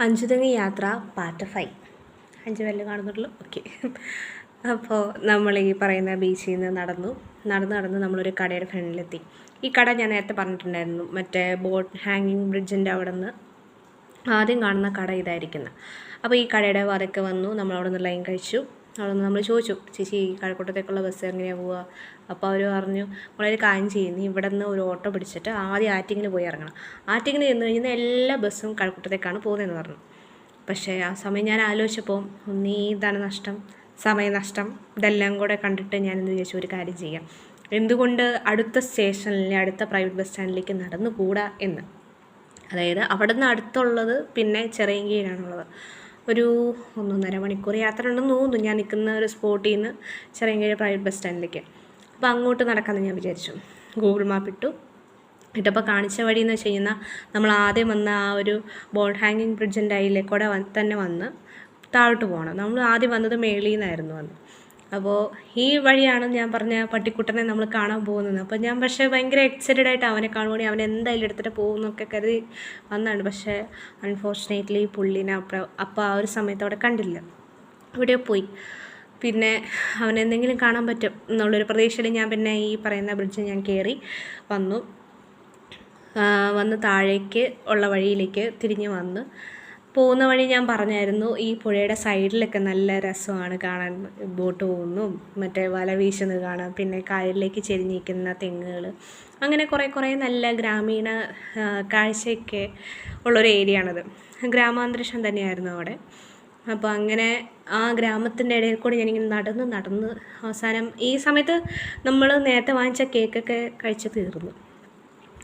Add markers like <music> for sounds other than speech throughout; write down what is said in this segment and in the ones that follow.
അഞ്ചുതെങ്ങ് യാത്ര part five അഞ്ച് പേരിൽ കാണുന്നുള്ളൂ. ഓക്കെ അപ്പോൾ നമ്മൾ ഈ പറയുന്ന ബീച്ചിൽ നിന്ന് നടന്നു. നടന്ന് നടന്ന് നമ്മളൊരു കടയുടെ ഫ്രണ്ടിലെത്തി. ഈ കട ഞാൻ നേരത്തെ പറഞ്ഞിട്ടുണ്ടായിരുന്നു. മറ്റേ ബോട്ട് ഹാങ്ങിങ് ബ്രിഡ്ജിന്റെ അവിടെ നിന്ന് ആദ്യം കാണുന്ന കട ഇതായിരിക്കുന്നത് അപ്പോൾ ഈ കടയുടെ വാതൊക്കെ വന്നു. നമ്മളവിടെ നിന്ന് ലൈൻ കഴിച്ചു. അവിടെ നമ്മൾ ചോദിച്ചു ചേച്ചി കഴക്കൂട്ടത്തേക്കുള്ള ബസ് എങ്ങനെയാണ് പോവുക? അപ്പോൾ അവർ പറഞ്ഞു നമ്മളൊരു കാര്യം ചെയ്യുന്നു ഇവിടെ നിന്ന് ഒരു ഓട്ടോ പിടിച്ചിട്ട് ആദ്യം ആറ്റിങ്ങിന് പോയി ഇറങ്ങണം. ആറ്റിങ്ങിന് ചെന്ന് കഴിഞ്ഞാൽ എല്ലാ ബസ്സും കഴക്കൂട്ടത്തേക്കാണ് പോകുന്നതെന്ന് പറഞ്ഞു. പക്ഷേ ആ സമയം ഞാൻ ആലോചിച്ചപ്പോൾ നീ ഇതാണ് നഷ്ടം? സമയനഷ്ടം ഇതെല്ലാം കൂടെ കണ്ടിട്ട് ഞാൻ എന്ത് വിചാരിച്ചു? ഒരു കാര്യം ചെയ്യാം. എന്തുകൊണ്ട് അടുത്ത സ്റ്റേഷനിലെ അടുത്ത പ്രൈവറ്റ് ബസ് സ്റ്റാൻഡിലേക്ക് നടന്നുകൂടാ എന്ന്? അതായത് അവിടെ നിന്ന് അടുത്തുള്ളത് പിന്നെ ചെറിയങ്കീഴാണുള്ളത് ഒരു ഒന്നൊന്നര മണിക്കൂർ യാത്ര ഉണ്ടെന്ന് തോന്നുന്നു. ഞാൻ നിൽക്കുന്ന ഒരു സ്പോട്ടിൽ നിന്ന് ചെറിയങ്കീഴ് പ്രൈവറ്റ് ബസ് സ്റ്റാൻഡിലേക്ക് അപ്പോൾ അങ്ങോട്ട് നടക്കാമെന്ന് ഞാൻ വിചാരിച്ചു. ഗൂഗിൾ മാപ്പ് ഇട്ടു. ഇട്ടപ്പോൾ കാണിച്ച വഴി എന്ന് വെച്ച് കഴിഞ്ഞാൽ നമ്മൾ ആദ്യം വന്ന ആ ഒരു ബോൾ ഹാങ്ങിങ് ബ്രിഡ്ജിന്റെ അതിലേക്കൂടെ തന്നെ വന്ന് താഴോട്ട് പോകണം നമ്മൾ ആദ്യം വന്നത് മേളിൽ നിന്നായിരുന്നു വന്ന്. അപ്പോൾ ഈ വഴിയാണ് ഞാൻ പറഞ്ഞ പട്ടിക്കുട്ടനെ നമ്മൾ കാണാൻ പോകുന്നത്. അപ്പോൾ ഞാൻ പക്ഷേ ഭയങ്കര എക്സൈറ്റഡ് ആയിട്ട് അവനെ കാണുവാണെങ്കിൽ അവൻ എന്തായാലും എടുത്തിട്ട് പോകുന്നൊക്കെ കരുതി വന്നാണ്. പക്ഷേ അൺഫോർച്ചുനേറ്റ്ലി പുള്ളിനെ അപ്പം അപ്പോൾ ആ ഒരു സമയത്ത് അവിടെ കണ്ടില്ല. ഇവിടെ പോയി. പിന്നെ അവനെ എന്തെങ്കിലും കാണാൻ പറ്റും എന്നുള്ളൊരു പ്രതീക്ഷയിൽ ഞാൻ പിന്നെ ഈ പറയുന്ന ബ്രിഡ്ജ് ഞാൻ കയറി വന്നു. വന്ന് താഴേക്ക് ഉള്ള വഴിയിലേക്ക് തിരിഞ്ഞ് വന്ന് പോകുന്ന വഴി ഞാൻ പറഞ്ഞായിരുന്നു ഈ പുഴയുടെ സൈഡിലൊക്കെ നല്ല രസമാണ് കാണാൻ. ബോട്ട് പോകുന്നു മറ്റേ വല വീശുന്നത് കാണാം പിന്നെ കായലിലേക്ക് ചെരിഞ്ഞിരിക്കുന്ന തെങ്ങുകൾ അങ്ങനെ കുറേ കുറേ നല്ല ഗ്രാമീണ കാഴ്ചയൊക്കെ ഉള്ളൊരു ഏരിയ ആണത്. ഗ്രാമാന്തരീക്ഷം തന്നെയായിരുന്നു അവിടെ. അപ്പോൾ അങ്ങനെ ആ ഗ്രാമത്തിന്റെ ഇടയിൽ കൂടി ഞാനിങ്ങനെ നടന്ന് നടന്ന് അവസാനം ഈ സമയത്ത് നമ്മൾ നേരത്തെ വാങ്ങിച്ച കേക്കൊക്കെ കഴിച്ച് തീർന്നു.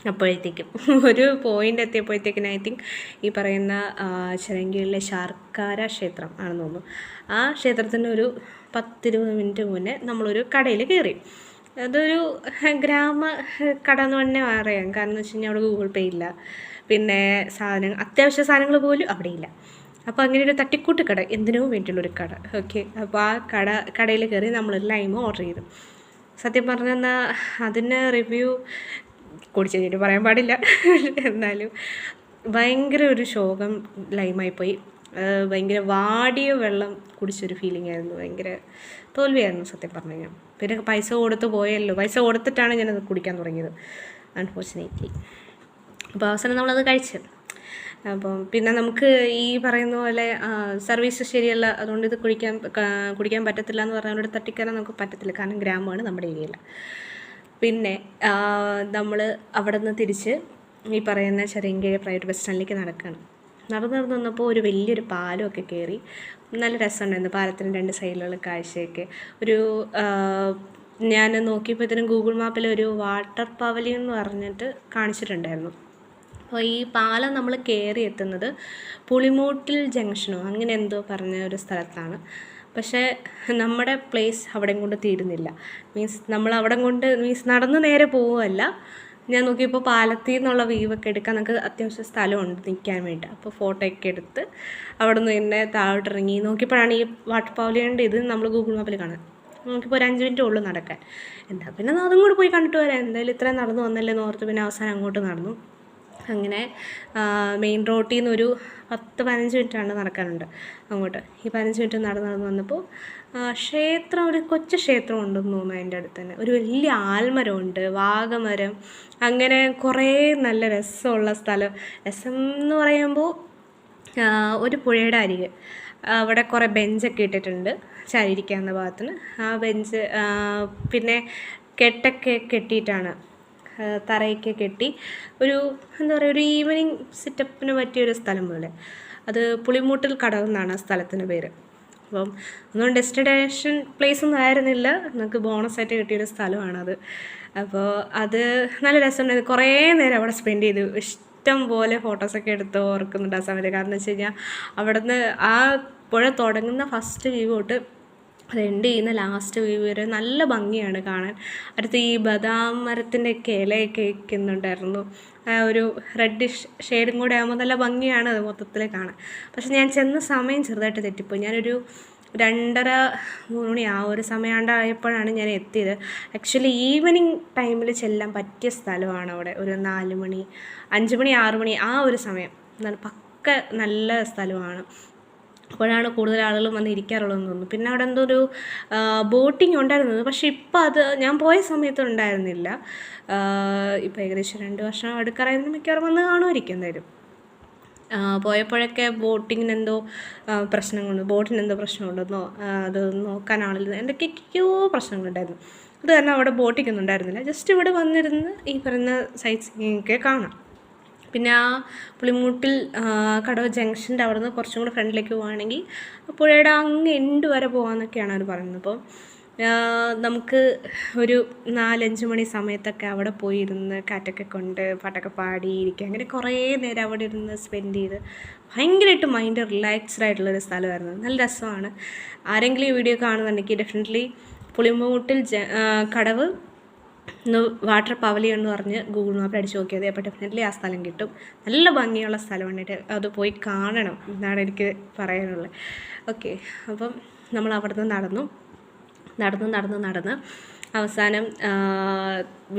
അപ്പോഴത്തേക്കും. ഒരു പോയിന്റ് എത്തിയപ്പോഴത്തേക്കിന് ഐ തിങ്ക് ഈ പറയുന്ന ചിറങ്കിയിലെ ശാർക്കാര ക്ഷേത്രം ആണെന്ന് തോന്നുന്നു. ആ ക്ഷേത്രത്തിന് ഒരു പത്തിരുപത് മിനിറ്റ് മുന്നേ നമ്മളൊരു കടയിൽ കയറി. അതൊരു ഗ്രാമ കട എന്ന് തന്നെ പറയാം. കാരണം എന്ന് വെച്ച് കഴിഞ്ഞാൽ അവിടെ ഗൂഗിൾ പേ ഇല്ല. പിന്നെ സാധനങ്ങൾ അത്യാവശ്യ സാധനങ്ങൾ പോലും അവിടെ ഇല്ല. അപ്പോൾ അങ്ങനെ ഒരു തട്ടിക്കൂട്ട് കട എന്തിനോ വേണ്ടിയുള്ളൊരു കട? ഓക്കെ അപ്പോൾ ആ കട കടയിൽ കയറി നമ്മൾ ലൈമ് ഓർഡർ ചെയ്തു. സത്യം പറഞ്ഞാൽ അതിന് റിവ്യൂ കുടിച്ച് പറയാൻ പാടില്ല. <laughs> എന്നാലും ഭയങ്കര ഒരു ശോകം ലൈമായിപ്പോയി. ഭയങ്കര വാടിയ വെള്ളം കുടിച്ചൊരു ഫീലിംഗ് ആയിരുന്നു. ഭയങ്കര തോൽവിയായിരുന്നു സത്യം പറഞ്ഞു കഴിഞ്ഞാൽ പിന്നെ പൈസ കൊടുത്ത് പോയല്ലോ. പൈസ കൊടുത്തിട്ടാണ് ഞാനത് കുടിക്കാൻ തുടങ്ങിയത്. അൺഫോർച്ചുനേറ്റ്ലി അപ്പോൾ അവസാനം നമ്മളത് കഴിച്ച്. അപ്പം പിന്നെ നമുക്ക് ഈ പറയുന്ന പോലെ സർവീസ് ശരിയല്ല അതുകൊണ്ട് ഇത് കുടിക്കാൻ കുടിക്കാൻ പറ്റത്തില്ല എന്ന് പറഞ്ഞവരോട് തട്ടിക്കയറാൻ നമുക്ക് പറ്റത്തില്ല. കാരണം ഗ്രാമമാണ് നമ്മുടെ ഏരിയയിൽ പിന്നെ നമ്മൾ അവിടെ നിന്ന് തിരിച്ച് ഈ പറയുന്ന ചെറിയങ്കിഴ പ്രൈവറ്റ് ബസ് സ്റ്റാൻഡിലേക്ക് നടക്കുകയാണ് നടന്ന് നടന്ന് വന്നപ്പോൾ ഒരു വലിയൊരു പാലമൊക്കെ കയറി നല്ല രസമുണ്ടായിരുന്നു. പാലത്തിന് രണ്ട് സൈഡിലുള്ള കാഴ്ചയൊക്കെ. ഒരു ഞാൻ നോക്കിയപ്പോൾ ഇതിന് ഗൂഗിൾ മാപ്പിൽ ഒരു വാട്ടർ പവലി എന്ന് പറഞ്ഞിട്ട് കാണിച്ചിട്ടുണ്ടായിരുന്നു. അപ്പോൾ ഈ പാലം നമ്മൾ കയറി എത്തുന്നത് പുളിമൂട്ടിൽ ജംഗ്ഷനോ അങ്ങനെ എന്തോ പറഞ്ഞ ഒരു സ്ഥലത്താണ്. പക്ഷേ നമ്മുടെ പ്ലേസ് അവിടെ കൊണ്ട് തീരുന്നില്ല. മീൻസ് നമ്മൾ അവിടെ കൊണ്ട് മീൻസ് നടന്ന് നേരെ പോവുമല്ല ഞാൻ നോക്കിയപ്പോൾ പാലത്തിൽ നിന്നുള്ള വ്യൂ ഒക്കെ എടുക്കാൻ നമുക്ക് അത്യാവശ്യം സ്ഥലമുണ്ട് നിൽക്കാൻ വേണ്ടി. അപ്പോൾ ഫോട്ടോ ഒക്കെ എടുത്ത് അവിടെ നിന്ന് തന്നെ താഴോട്ടിറങ്ങി നോക്കിയപ്പോഴാണ് ഈ വാട്ടർ പവലിയന്റെ ഇത് നമ്മൾ ഗൂഗിൾ മാപ്പിൽ കാണാൻ നമുക്കിപ്പോൾ ഒരു അഞ്ച് മിനിറ്റ് ഉള്ളൂ നടക്കാൻ. എന്താ പിന്നെ അതും കൂടി പോയി കണ്ടിട്ട് വരാം. എന്തായാലും ഇത്രയും നടന്നു വന്നല്ലേ എന്ന് ഓർത്ത് പിന്നെ അവസാനം അങ്ങോട്ട് നടന്നു. അങ്ങനെ മെയിൻ റോട്ടിൽ നിന്നൊരു പത്ത് പതിനഞ്ച് മിനിറ്റാണ് നടക്കാനുണ്ട് അങ്ങോട്ട്. ഈ പതിനഞ്ച് മിനിറ്റ് നടന്ന് നടന്ന് വന്നപ്പോൾ ക്ഷേത്രം ഒരു കൊച്ചു ക്ഷേത്രം ഉണ്ടെന്ന് തോന്നുന്നു അതിന്റെ അടുത്ത് തന്നെ. ഒരു വലിയ ആൽമരമുണ്ട് വാഗമരം. അങ്ങനെ കുറേ നല്ല രസമുള്ള സ്ഥലം. രസം എന്ന് പറയുമ്പോൾ ഒരു പുഴയുടെ അരികെ. അവിടെ കുറേ ബെഞ്ചൊക്കെ ഇട്ടിട്ടുണ്ട് ചാരിയിരിക്കാവുന്ന ഭാഗത്തിന്. ആ ബെഞ്ച് പിന്നെ കെട്ടൊക്കെ കെട്ടിയിട്ടാണ് തറയൊക്കെ കെട്ടി ഒരു എന്താ പറയുക ഒരു ഈവനിങ് സെറ്റപ്പിന് പറ്റിയൊരു സ്ഥലം പോലെ. അത് പുളിമൂട്ടിൽ കടവ് എന്നാണ് ആ സ്ഥലത്തിന്റെ പേര്. അപ്പം ഒന്നും ഡെസ്റ്റിനേഷൻ പ്ലേസ് ഒന്നും ആയിരുന്നില്ല. നമുക്ക് ബോണസായിട്ട് കിട്ടിയൊരു സ്ഥലമാണത്. അപ്പോൾ അത് നല്ല രസമുണ്ടായിരുന്നു കുറേ നേരം അവിടെ സ്പെൻഡ് ചെയ്തു ഇഷ്ടം പോലെ ഫോട്ടോസൊക്കെ എടുത്ത് ഓർക്കുന്നുണ്ട് ആ സമയത്ത്. കാരണം വെച്ച് കഴിഞ്ഞാൽ അവിടുന്ന് ആ പുഴ തുടങ്ങുന്ന ഫസ്റ്റ് വ്യൂ തൊട്ട് അത് എൻഡ് ചെയ്യുന്ന ലാസ്റ്റ് വ്യൂ വരെ നല്ല ഭംഗിയാണ് കാണാൻ. അടുത്ത് ഈ ബദാം മരത്തിന്റെ ഇലയൊക്കെ വയ്ക്കുന്നുണ്ടായിരുന്നു ആ ഒരു റെഡിഷ് ഷെയ്ഡും കൂടെ ആകുമ്പോൾ നല്ല ഭംഗിയാണ് അത് മൊത്തത്തിൽ കാണാൻ. പക്ഷെ ഞാൻ ചെന്ന സമയം ചെറുതായിട്ട് തെറ്റിപ്പോയി. ഞാനൊരു രണ്ടര മൂന്ന് മണി ആ ഒരു സമയമാണ്ടായപ്പോഴാണ് ഞാൻ എത്തിയത്. ആക്ച്വലി ഈവനിങ് ടൈമിൽ ചെല്ലാൻ പറ്റിയ സ്ഥലമാണ് അവിടെ. ഒരു നാല് മണി അഞ്ച് മണി ആറ് മണി ആ ഒരു സമയം. പക്ക നല്ല സ്ഥലമാണ്. അപ്പോഴാണ് കൂടുതൽ ആളുകൾ വന്ന് ഇരിക്കാറുള്ളതെന്ന് തോന്നുന്നു. പിന്നെ അവിടെ എന്തോ ഒരു ബോട്ടിംഗ് ഉണ്ടായിരുന്നത്. പക്ഷേ ഇപ്പം അത് ഞാൻ പോയ സമയത്ത് ഉണ്ടായിരുന്നില്ല. ഇപ്പം ഏകദേശം രണ്ട് വർഷം അടുക്കാറായിരുന്നു മിക്കവാറും വന്ന് കാണുമായിരിക്കും എന്തായാലും. പോയപ്പോഴൊക്കെ ബോട്ടിങ്ങിന് എന്തോ പ്രശ്നങ്ങളുണ്ട്. ബോട്ടിന് എന്തോ പ്രശ്നമുണ്ടെന്നോ അത് നോക്കാൻ ആളില്ല. എന്തൊക്കെയൊക്കെയോ പ്രശ്നങ്ങളുണ്ടായിരുന്നു. അത് കാരണം അവിടെ ബോട്ടിങ്ങൊന്നും ഉണ്ടായിരുന്നില്ല. ജസ്റ്റ് ഇവിടെ വന്നിരുന്ന് ഈ പറയുന്ന സൈറ്റ് സീയിങ് ഒക്കെ കാണാം. പിന്നെ ആ പുളിമൂട്ടിൽ കടവ് ജംഗ്ഷന്റെ അവിടെ നിന്ന് കുറച്ചും കൂടെ ഫ്രണ്ടിലേക്ക് പോവുകയാണെങ്കിൽ പുഴയുടെ അങ്ങ് എൻഡ് വരെ പോകാമെന്നൊക്കെയാണ് അവർ പറയുന്നത്. അപ്പോൾ നമുക്ക് ഒരു നാലഞ്ച് മണി സമയത്തൊക്കെ അവിടെ പോയി ഇരുന്ന് കാറ്റൊക്കെ കൊണ്ട് പാട്ടൊക്കെ പാടി ഇരിക്കുക അങ്ങനെ കുറേ നേരം അവിടെ ഇരുന്ന് സ്പെൻഡ് ചെയ്ത് ഭയങ്കരമായിട്ട് മൈൻഡ് റിലാക്സ്ഡ് ആയിട്ടുള്ളൊരു സ്ഥലമായിരുന്നു. നല്ല രസമാണ്. ആരെങ്കിലും ഈ വീഡിയോ കാണുന്നുണ്ടെങ്കിൽ ഡെഫിനറ്റ്ലി പുളിമൂട്ടിൽ കടവ് ഒന്ന് വാട്ടർ പവലിയൻ എന്ന് പറഞ്ഞ് ഗൂഗിൾ മാപ്പിൽ അടിച്ച് നോക്കിയത് അപ്പോൾ ഡെഫിനറ്റ്ലി ആ സ്ഥലം കിട്ടും. നല്ല ഭംഗിയുള്ള സ്ഥലമാണ് അത് പോയി കാണണം എന്നാണ് എനിക്ക് പറയാനുള്ളത്. ഓക്കെ അപ്പം നമ്മൾ അവിടുന്ന് നടന്നു. നടന്ന് നടന്ന് നടന്ന് അവസാനം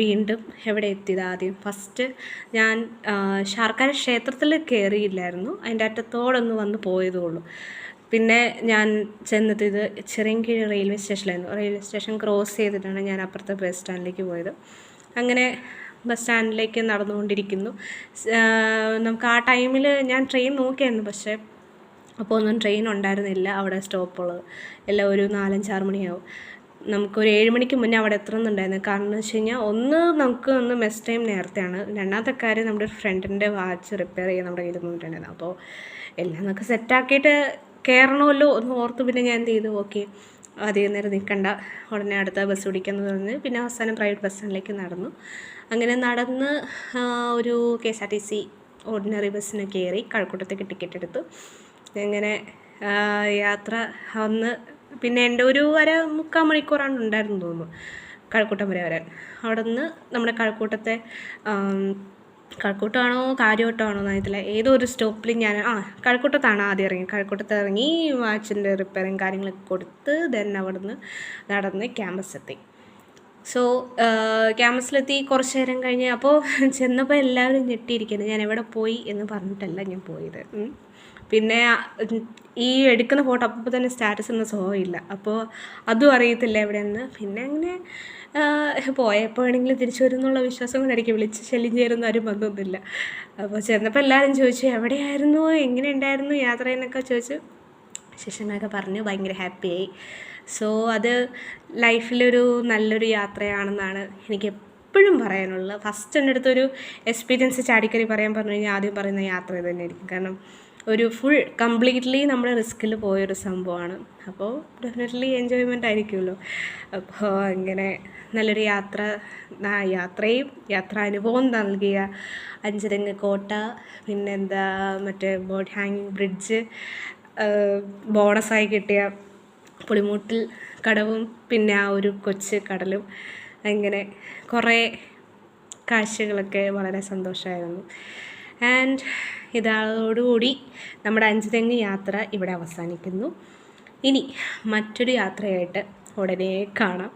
വീണ്ടും എവിടെ എത്തിയത് ആദ്യം? ഫസ്റ്റ് ഞാൻ ശാർക്കാര ക്ഷേത്രത്തിൽ കയറിയില്ലായിരുന്നു. അതിന്റെ അറ്റത്തോടൊന്ന് വന്ന് പോയതേ ഉള്ളൂ. പിന്നെ ഞാൻ ചെന്നെത്തിയത് ചിറയൻകീഴ് റെയിൽവേ സ്റ്റേഷനിലായിരുന്നു റെയിൽവേ സ്റ്റേഷൻ ക്രോസ് ചെയ്തിട്ടാണ് ഞാൻ അപ്പുറത്തെ ബസ് സ്റ്റാൻഡിലേക്ക് പോയത്. അങ്ങനെ ബസ് സ്റ്റാൻഡിലേക്ക് നടന്നുകൊണ്ടിരിക്കുന്നു. നമുക്ക് ആ ടൈമിൽ ഞാൻ ട്രെയിൻ നോക്കിയായിരുന്നു പക്ഷേ അപ്പോൾ ഒന്നും ട്രെയിൻ ഉണ്ടായിരുന്നില്ല. അവിടെ സ്റ്റോപ്പുള്ളത് എല്ലാം ഒരു നാലഞ്ചാറ് മണിയാവും. നമുക്കൊരു ഏഴ് മണിക്ക് മുന്നേ അവിടെ എത്തണമെന്നുണ്ടായിരുന്നു. കാരണം എന്ന് വെച്ച് കഴിഞ്ഞാൽ ഒന്ന് നമുക്ക് ഒന്ന് മെസ് ടൈം നേരത്തെയാണ്. രണ്ടാമത്തെ കാര്യം നമ്മുടെ ഒരു ഫ്രണ്ടിന്റെ വാച്ച് റിപ്പയർ ചെയ്യാൻ നമ്മുടെ കയ്യിൽ നിന്നിട്ടുണ്ടായിരുന്നു അപ്പോൾ എല്ലാം നമുക്ക് സെറ്റാക്കിയിട്ട് കയറണമല്ലോ ഒന്ന് ഓർത്ത് പിന്നെ ഞാൻ എന്ത് ചെയ്തു? ഓക്കെ അധികം നേരം നിൽക്കണ്ട. ഉടനെ അടുത്ത ബസ് പിടിക്കാമെന്ന് പറഞ്ഞ് പിന്നെ അവസാനം പ്രൈവറ്റ് ബസ് സ്റ്റാൻഡിലേക്ക് നടന്നു. അങ്ങനെ നടന്ന് ഒരു K S R T C ordinary ബസ്സിന് കയറി കഴക്കൂട്ടത്തേക്ക് ടിക്കറ്റ് എടുത്തു. അങ്ങനെ യാത്ര ഒന്ന് പിന്നെ എന്റെ ഒരു അര മുക്കാൽ മണിക്കൂറാണ് ഉണ്ടായിരുന്നു തോന്നുന്നു കഴക്കൂട്ടം വരെ വരാൻ. അവിടെ നിന്ന് നമ്മുടെ കഴക്കൂട്ടത്തെ കഴക്കൂട്ടമാണോ കാര്യവട്ടമാണോ എന്നറിയത്തില്ല. ഏതോ ഒരു സ്റ്റോപ്പിൽ ഞാൻ ആ കഴക്കൂട്ടത്താണ് ആദ്യം ഇറങ്ങി കഴക്കൂട്ടത്ത് ഇറങ്ങി വാച്ചിന്റെ റിപ്പയറും കാര്യങ്ങളൊക്കെ കൊടുത്ത് ദെൻ അവിടെ നിന്ന് നടന്ന് ക്യാമ്പസ് എത്തി സോ ക്യാമ്പസിലെത്തി കുറച്ച് നേരം കഴിഞ്ഞ് അപ്പോൾ ചെന്നപ്പോൾ എല്ലാവരും ഞെട്ടിയിരിക്കുന്നത് ഞാൻ എവിടെ പോയി എന്ന് പറഞ്ഞിട്ടല്ല ഞാൻ പോയത്. പിന്നെ ഈ എടുക്കുന്ന ഫോട്ടോ അപ്പോൾ തന്നെ സ്റ്റാറ്റസ് ഒന്നും സ്വഭാവമില്ല അപ്പോൾ അതും അറിയത്തില്ല എവിടെയെന്ന് പിന്നെ അങ്ങനെ പോയപ്പോൾ വേണമെങ്കിലും തിരിച്ചു വരും എന്നുള്ള വിശ്വാസം കൊണ്ടായിരിക്കും വിളിച്ച് ശല്യം ചേരുന്ന ആരും വന്നൊന്നുമില്ല. അപ്പോൾ ചെന്നപ്പോൾ എല്ലാവരും ചോദിച്ചു എവിടെയായിരുന്നു? എങ്ങനെ ഉണ്ടായിരുന്നു യാത്ര? എന്നൊക്കെ ചോദിച്ചു. വിശേഷങ്ങളൊക്കെ പറഞ്ഞു ഭയങ്കര ഹാപ്പിയായി സോ അത് ലൈഫിലൊരു നല്ലൊരു യാത്രയാണെന്നാണ് എനിക്ക് എപ്പോഴും പറയാനുള്ളത്. ഫസ്റ്റ് എന്റെ അടുത്തൊരു എക്സ്പീരിയൻസ് ചാടിക്കറി പറയാൻ പറഞ്ഞു കഴിഞ്ഞാൽ ആദ്യം പറയുന്ന യാത്ര തന്നെയായിരിക്കും കാരണം ഒരു ഫുൾ കംപ്ലീറ്റ്ലി നമ്മൾ റിസ്കിൽ പോയൊരു സംഭവമാണ്. അപ്പോൾ ഡെഫിനറ്റ്ലി എൻജോയ്മെന്റ് ആയിരിക്കുമല്ലോ. അപ്പോൾ അങ്ങനെ നല്ലൊരു യാത്ര യാത്രയും യാത്രാനുഭവം നൽകിയ അഞ്ചരങ്ങ് കോട്ട പിന്നെന്താ മറ്റേ ബോട്ട് ഹാങ്ങിങ് ബ്രിഡ്ജ് ബോണസായി കിട്ടിയ പുളിമൂട്ടിൽ കടവും പിന്നെ ആ ഒരു കൊച്ച് കടലും അങ്ങനെ കുറേ കാഴ്ചകളൊക്കെ വളരെ സന്തോഷമായിരുന്നു ആൻഡ് ഇതോടുകൂടി നമ്മുടെ അഞ്ച് തെങ്ങ് യാത്ര ഇവിടെ അവസാനിക്കുന്നു. ഇനി മറ്റൊരു യാത്രയായിട്ട് ഉടനെ കാണാം.